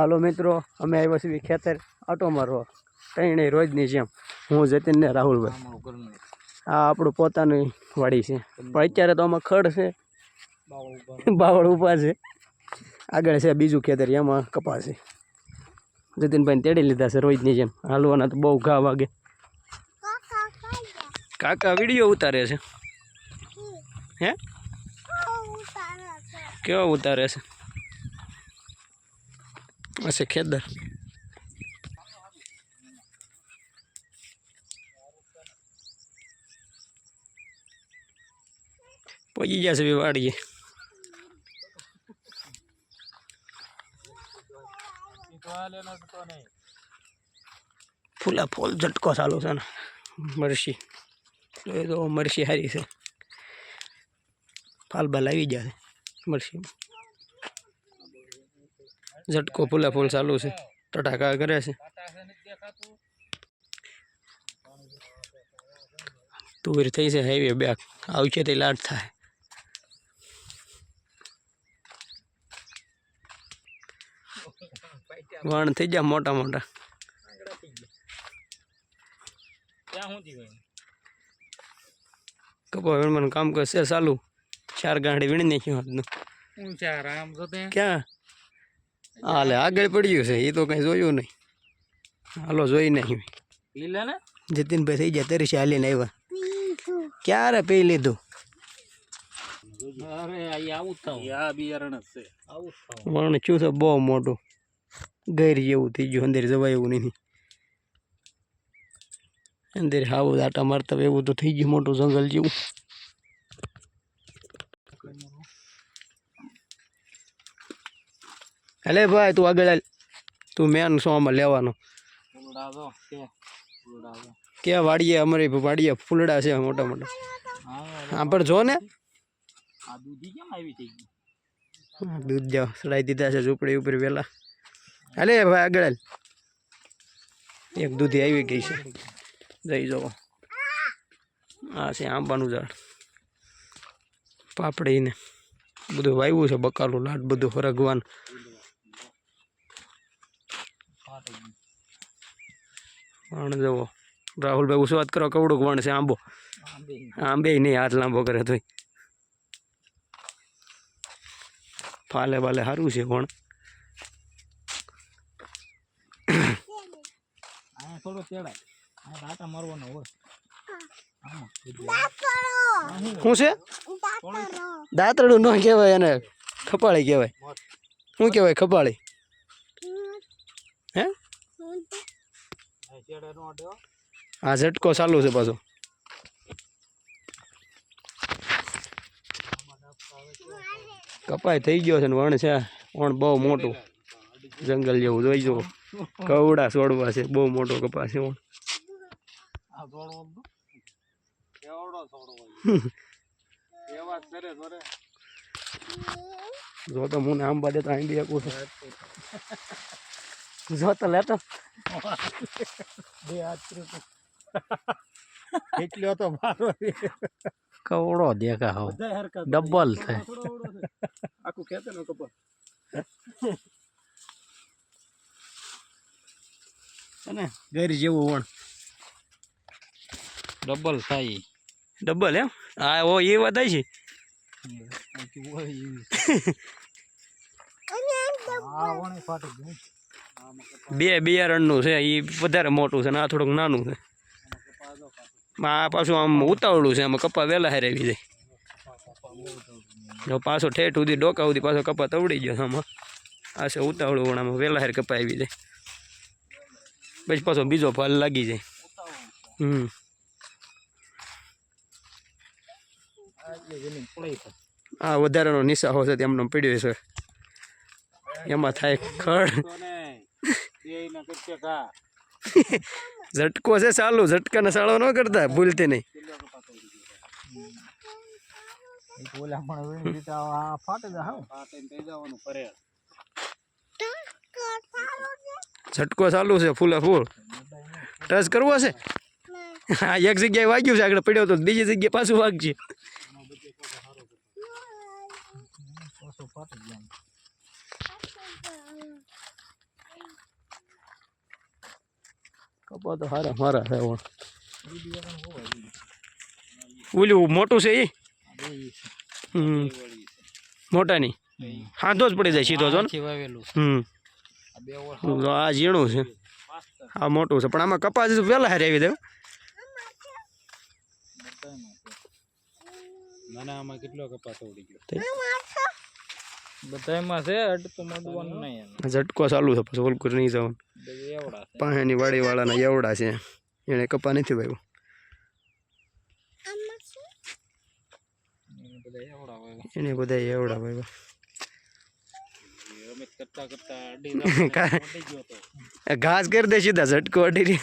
હાલો મિત્રો અમે આવ્યા છીએ ખેતર આટો મારવા. ત્રણેય રોજની જેમ. હું જતીન ને રાહુલભાઈ. આ આપણું પોતાની વાડી છે. પણ અત્યારે તો આમાં ખડ છે. બાવળ ઊભા છે. આગળ છે બીજું ખેતર એમાં કપાસ છે. જતીનભાઈને તેડી લીધા છે રોજની જેમ. હાલવાના તો બહુ ઘા વાગે. કાકા વીડિયો ઉતારે છે. હે? કેવો ઉતારે છે? હશે ખેતર પહોંચી જશે બી વાડીએ ફૂલા ફૂલ ઝટકો ચાલુ છે ને મરસી એ તો મરસી સારી છે ફાલ બાલ આવી ગયા છે મરસી ઝટકો ફૂલા ફૂલ ચાલુ છે ટટાકા કરે છે તુવેર થઈ છે હાઈવે બેક આવશે તે લાટ થાય. વણ થઈ જાય મોટા મોટા. કપા વીણવાનું કામ કરશે ચાલુ. ચાર ગાંઠી વીણી નાખ્યું આજનું ક્યાં? હાલે આગળ પડ્યું છે એ તો કઈ જોયું નહીં. હાલો જોઈ નહીં લીલા ને જતીનભાઈ થઈ ગયા તરીકે હાલીને આવ્યા? ક્યારે પી લીધું? વણ શું છે બહુ મોટું. ગેર જેવું થઈ ગયું અંદર જવાય એવું નહીં અંદર હાવ આટા મારતા એવું તો થઈ ગયું મોટું જંગલ જેવું. અલે ભાઈ તું આગળ હાલ. તું મેન શું આમાં લેવાનો? કે? વાડીએ અમારી વાડીએ ફૂલડા છે મોટા મોટા. હા હા પણ જો ને. દૂધી ગઈ? હા, દૂધ જાવ સડાઈ દીધા છે ઝૂંપડી ઉપર વેલા. અલે ભાઈ આગળ હાલ. એક દૂધી આવી ગઈ છે. જઈ જવો આ છે આંબાનું ઝાડ. પાપડીને. બધું વાવ્યું છે બકાલું લાટ બધું ફરગવાન ફાટી ગઈ વણ જવો રાહુલભાઈ ઉસવાત કરો કવડુંક વણ છે આંબો. આંબે નહીં હાથ લાંબો કરે તોય. ફાલે બાલે સારું છે વણ. થોડો તેડાય દાંતા મારવાનો હોય. શું છે? દાંતરડું ન કહેવાય એને ખપાળી કહેવાય. શું કહેવાય ખપાળી? હે? આ ઝટકો ચાલુ છે પાછો. કપાય થઈ ગયો છે ને વણ છે. વણ બહુ મોટું. જંગલ જેવું જોઈ જુઓ. કવડા છોડવા છે. બહુ મોટો કપા છે વણ. જ તો હું આમ બાદે તો અહીં બી એકું છે. જો તો લેતો. બે હાથ એટલો તો મારો કવડો દેખા હો. ડબલ થાય. આખું ખેતર નો કપડ ને ઘર જેવું વણ. ડબલ થાય. ડબલ એમ? હા ઓ એ વાત છે. બે બિયારણનું છે એ વધારે મોટું છે ને આ થોડુંક નાનું છે. આ પાછું આમ ઉતાવળું છે, આમાં કપા વહેલા હારે આવી જાય પાછો ઠેઠ સુધી, ડોકા સુધી પાછો કપા તવડી ગયો આમાં. આ છે ઉતાવળું, પણ આમાં વહેલા હારે કપા આવી જાય. પછી પાછો બીજો ફળ લાગી જાય. હમ. આ વધારાનો નિશાહો છે તેમનો પીડ્યો છે. એમાં થાય ખડ. ઝટકો છે ચાલુ ઝટકાને સાળો ન કરતા ભૂલતી નહીં ઓલા પણ વેણી રીતે આ ફાટે જાય હા ફાટે થઈ જવાનું ફરે ઝટકો ચાલુ છે ફૂલે ફૂલ ટચ કરવો છે હા એક જગ્યાએ વાગ્યું છે આગળ પડ્યો તો બીજી જગ્યાએ પાછું વાગશે પાછું ફાટી જાય કપા તો હારા મારા છે ઓલું મોટું છે એ. મોટાની. હાથો જ પડી જાય સીધો જો. હમ. આ બે વળ તો આ ઝીણું છે. આ મોટું છે. પણ આમાં કપાસ વહેલા હારે આવી દે નાના આમાં કેટલો કપાસ ઉડી ગયો? બધાયમાં છે અડ તો મળવાનું નહીં એમ. ઝટકો ચાલુ છે પછી ઓલકુર નહીં જવાનું બધું એવડા છે પાસેની વાડીવાળાના એવડા છે એણે કપા નથી વાવ્યો એને બધા એવડા હોય એને બધા એવડા વાવ્યા અમે કરતા કરતા અડી જાય કા- અડી ગયો તો આ ઘાસ કરી દે સીધા ઝટકો અડી રહી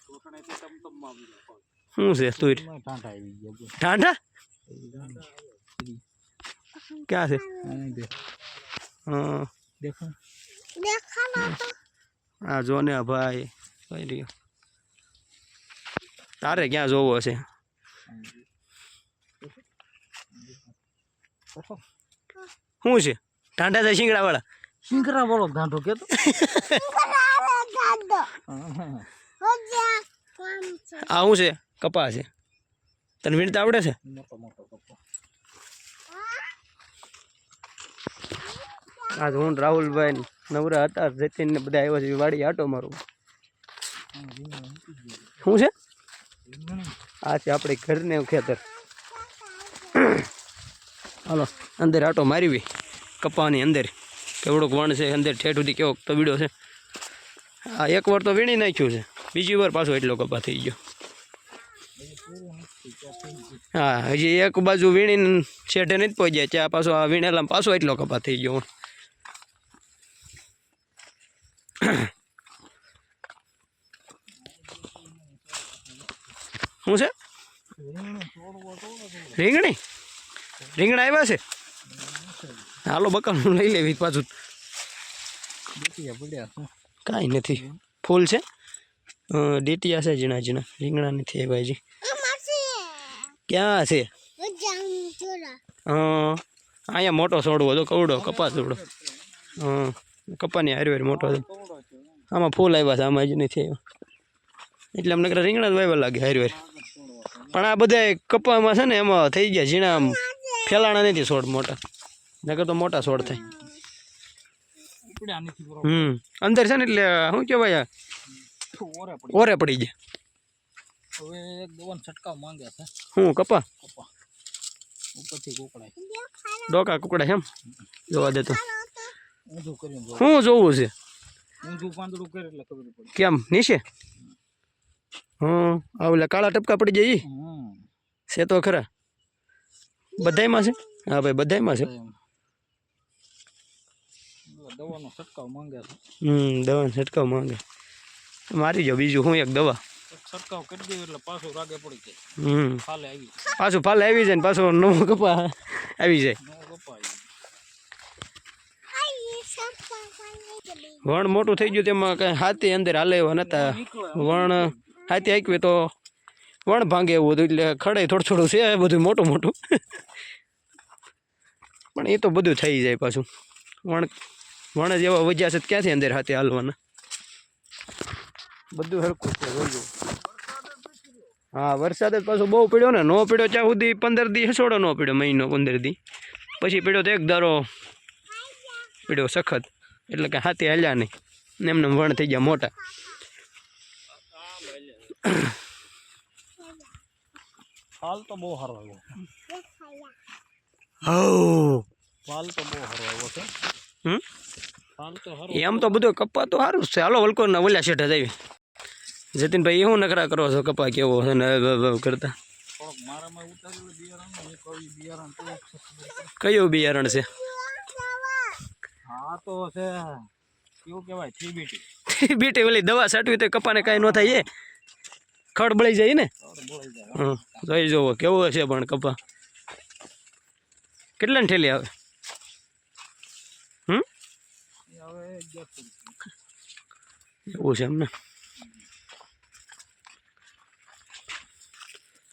ટોકણેથી ટમટમમાં આવી ગયો. શું છે તુર એમાં ટાંટા આવી ગયા બોલ. ટાંટા ક્યાં છે હા આ જો ને ભાઈ કઈ રહ્યો તારે ક્યાં જોવો હશે શું છે ઠાંડા છે શિંગડાવાળા શીંગડા બોલો ગાંઠો કે આ શું છે કપા છે તને વીણતા આવડે છે મોટો મોટો કપો આજ હું રાહુલભાઈ નવરા હતા, જતીન ને બધા આવ્યા છે વાડી આટો મારું. શું છે? આ છે આપણે ઘરને ખેતર. હાલો, અંદર આટો મારવી કપાની અંદર. કેવડોક વણ છે, અંદર ઠેઠ સુધી કેવો તબીડો છે. આ એક વાર તો વીણી નાખ્યું છે, બીજી વાર પાછો એટલો કપા થઈ ગયો. હા, હજી એક બાજુ વીણીને શેઠે નથી પહોંચ્યા, ત્યાં પાછો આ વીણેલા પાછો એટલો કપા થઈ ગયો. શું છે? રીંગણી? રીંગણા આવ્યા છે? હાલો બકાનું લઈ લેવી પાછું. કાંઈ નથી. ફૂલ છે? ડેટિયા છે ઝીણા ઝીણા. રીંગણા નથી આવ્યા હજી. ક્યાં છે? હા અહીંયા મોટો છોડવો જો કવડો કપાસ છોડો હા કપાની હારી હારી મોટો છે. આમાં ફૂલ આવ્યા છે આમાં હજી નથી આવ્યા. એટલે અમને નકરા રીંગણા જ વાવ્યા લાગે હારી હારી પણ આ બધા કપામાં છે ને એમાં થઈ ગયા ઝીણા આમ. ફેલાણા નથી છોડ મોટા. નકર તો મોટા છોડ થાય. હમ. અંદર છે ને એટલે શું કહેવાય ઓરે પડી જાય ગયા. હવે એક દવાનો છટકાવ માંગે છે. શું કપા? કપા. ઉપરથી કોકડાય. ડોકા કુકડા છે એમ? જોવા દેતો જો શું જોવું છે? કેમ? નીચે? હમ આ ઓલા કાળા ટપકા પડી જાય છે તો ખરા. બધાયમાં છે? હા ભાઈ બધાયમાં છે. દવાનો છટકાવ માંગે હમ દવાનો છંટકાવ માંગે. મારી જાઓ બીજું હું એક દવા. છટકાવ કરી દે એટલે પાછું રાગે પડી જાય. હમ. ખાલે આવી પાછું ફાલ આવી જાય ને પાછો નવો કપા આવી જાય. નવો કપા આવી વણ મોટું થઈ ગયું તેમાં કંઈ હાથી અંદર હાલે એવા નતા. વણ હાથી આંકવે તો વણ ભાંગે એવું બધું એટલે ખડે થોડું થોડું છે બધું મોટું મોટું. પણ એ તો બધું થઈ જાય પાછું. વણ વણ જ એવા વજ્યા છે ક્યાંથી અંદર હાથે હાલવાના? બધું હરખું છે હા, વરસાદ જ પાછો બહુ પડ્યો ને, નો પડ્યો ત્યાં સુધી પંદર દી હસોડો નો પડ્યો, મહિનો પંદર દી. પછી પડ્યો તો એક દારો પડ્યો સખત. એટલે કે હાથી હાલ્યા નહીં. ને એમને વણ થઈ ગયા મોટા. હાલ તો બહુ સારો આવ્યો. હો તો બહુ હારો આવ્યો છે. એમ તો બધો કપા તો સારું છે. હાલો વલકો ને ઓલ્યા શેઠ જ આવી. જતીનભાઈ એવું નખરા કરો છો? કપા કેવો છે ને વ- વ- કરતા? કયું બિયારણ છે? હા તો છે કેવું કહેવાય થીબીટી બીટી. બીટી ઓલી દવા છાંટવી તો કપાને કાંઈ ન થાય એ. ખડ બળી જાય ને. જોઈ જુઓ કેવો છે પણ કપા. કેટલાની ઠેલી આવે? હમ? એવું છે એમને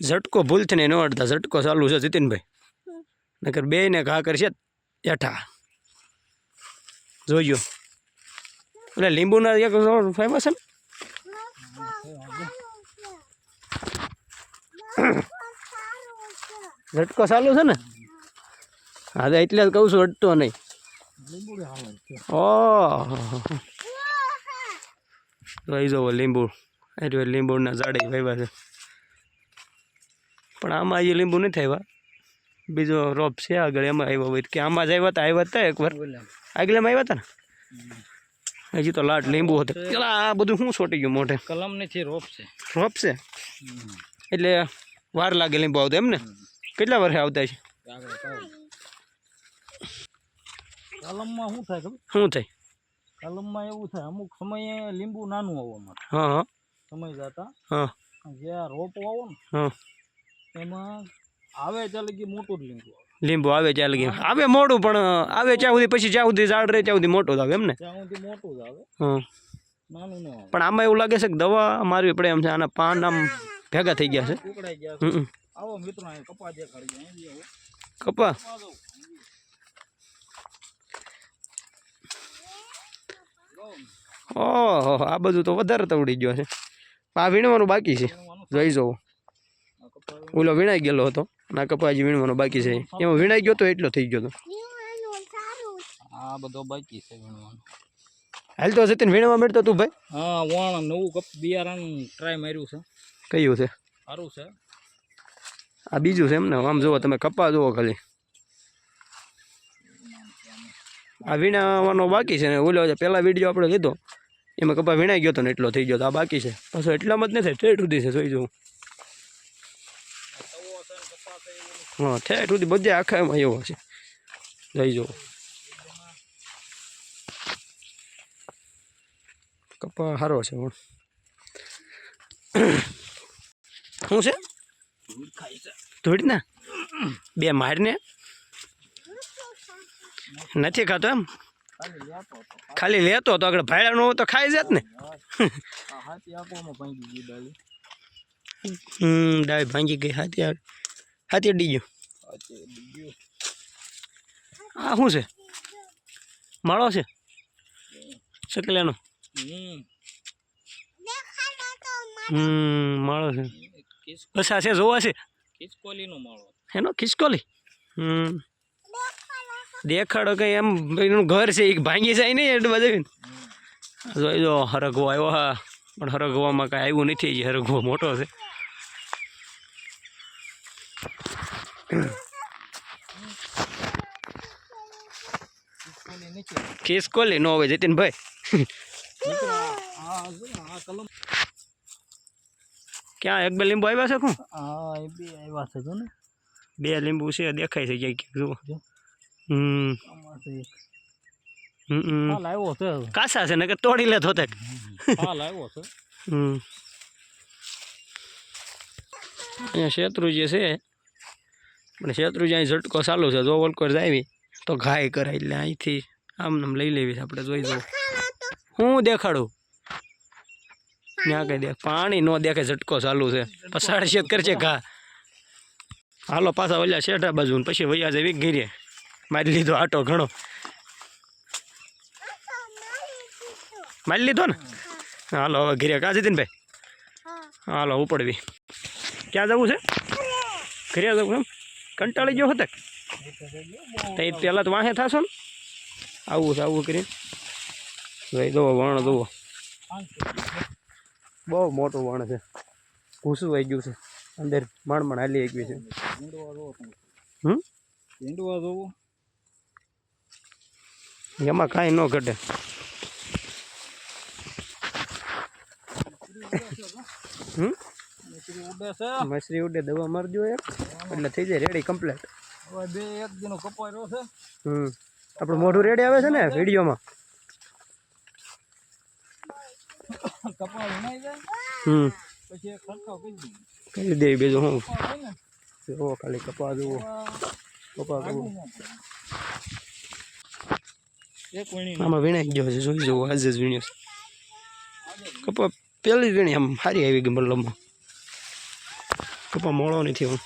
ઝટકો ભૂલથી નહીં ન અડતા ઝટકો ચાલુ છે જીતિનભાઈ. નકર બે ને ઘા કરશે એઠા જોઈજો એટલે લીંબુના એક ફેમસ છે ને? ઝટકો ચાલુ છે ને? હા, તો એટલે જ કહું છું અડતો નહીં. ઓ. રહી જવો લીંબુ. એટલે લીંબુના ઝાડે ભાઈવા છે. પણ આમાં એ લીંબુ નહીં આવ્યા. બીજો રોપ છે આગળ, એમાં આવ્યો હોય. કે આમાં જ આવ્યા હતા આવ્યા હતા એકવાર આગલામાં આવ્યા હતા ને? હજી તો લાટ લીંબુ હતો. પેલા આ બધું શું છોટી ગયું મોઢે? કલમ નથી રોપ છે. રોપ છે? એટલે વાર લાગે લીંબુ આવતા એમ ને? કેટલા વર્ષે આવતા છે કલમમાં શું થાય ખબર? શું થાય? કલમમાં એવું થાય અમુક સમયે લીંબુ નાનું આવવા હા હા. સમય જતા. હા. જે આ રોપ આવો ને હા. એમાં આવે ચાલે કે મોટું જ લીંબુ આવે. લીંબુ આવે ત્યાં લગી. આવે મોડું પણ આવે ત્યાં સુધી પછી જ્યાં સુધી ઝાડ રહે ત્યાં સુધી મોટું આવે એમ ને? પણ આમાં એવું લાગે છે કે દવા મારવી પડે એમ છે આના પાન આમ ભેગા થઈ ગયા છે. કપા. ઓહો આ બધું તો વધારે તવડી ગયો છે. આ વીણવાનું બાકી છે. જોઈ જવું. ઓલો વીણાઈ ગયેલો હતો. ના કપા હજી વીણવાનો બાકી છે. એમાં વીણાઈ ગયો તો એટલો થઈ ગયો તો. આ બધો બાકી છે વીણવાનું. હાલ તો સતીન વીણવા મળતો તું ભાઈ? હા વણ નવું કપ બિયારણ ટ્રાય માર્યું છે. કયું છે? સારું છે. આ બીજું છે એમને આમ જુઓ તમે કપા જુઓ ખાલી. આ વીણાવાનો બાકી છે ને? ઓલો પહેલા વીડિયો આપણે લીધો એમાં કપા વીણાઈ ગયો હતો ને એટલો થઈ ગયો તો. આ બાકી છે. પાછો એટલામાં જ નથી ઠેઠ સુધી છે જોઈ જવું હા ઠેઠ સુધી બધે આખા એમાં એવો છે. લઈ જવું કપા સારો છે પણ શું છે? ધોડી ના બે મારને નથી ખાતો એમ? ખાલી લેતો હતો તો આગળ ભાડા હોય તો ખાઈ જાત ને. હમ ડાળ ભાંગી ગઈ હાથી આ- હાથી અડી ગયો. આ શું છે? માળો છે? શકલાનો. હમ. માળો છે. બસ આ છે જોવા છે? માળો. એનો ખિસકોલી હમ. દેખાડો કઈ એમ એનું ઘર છે એ ભાંગી જાય નહીં એટલે બધા. જોઈ જો હરગવો આવ્યો હા. પણ હરગવામાં કાંઈ આવ્યું નથી હરગવો મોટો છે કિસકોલી નીચે ખિસકોલી નો હોય જતીનભાઈ મિત્રો આ આ જો ને આ કલમ ક્યાં એક બે લીંબુ આવ્યા છે શું આ એ બે આવ્યા છે જો ને બે લીંબુ છે દેખાય છે ક્યાંક ક્યાંક જુઓ જો. હમ આમાં છે એક. હમ, હમ હાલ આવ્યો છે કાસા છે ને કે તોડી લે થોતેક હાલ આવ્યો છે હમ અહીંયા શેત્રુજી છે પણ શેત્રુજી અહીં ઝટકો ચાલુ છે જો વલકોર આવી તો ઘાય કરાય એટલે અહીંથી આમ લઈ લેવી આપણે જોઈ જવું. હું દેખાડું? ત્યાં કઈ દેખ પાણી નો દેખે ઝટકો ચાલુ છે. પસાડ શેત કરશે ઘા. હાલો પાછા વલ્યા શેઠા બાજુ પછી વૈયા જેવી ઘીરે. મારી લીધો આટો ઘણો. મારી લીધો ને? હાલો હવે ઘીરે કા જીતીનભાઈ હાલો ઉપડવી. ક્યાં જવું છે? ઘરે જવું એમ? કંટાળી ગયો હતો તો પહેલાં તો વાહે થશો ને? આવું છે આવું કરીને. ભાઈ જુઓ વણ જુઓ. બહુ મોટું વણ છે. ઘૂસું આવી ગયું છે. અંદર માણ માણ હાલી આવી છે. ભીંડવા જોવો હમ? ભીંડવા જોવો? એમાં કાંઈ ન ઘટે. હમ? નીકળી ઉડે છે. મછરી ઉડે દવા મારજો એક. એટલે થઈ જાય રેડી કમ્પ્લીટ હવે બે એક દિનો કપાયો છે. હમ. આપણું મોઢું રેડી આવે છે ને વિડીયોમાં? કપા વીણાઈ જાય. હમ. પછી એક કરી દઈએ. કરી દે બીજું હું ખાલી કપા જુઓ. કપા જુઓ. આમાં વીણાઈ ગયો છે જોઈ જુઓ આજે જ વીણ્યો છે. કપા પહેલી વીણી આમ સારી આવી ગઈ મતલબમાં કપા મોળો નથી હું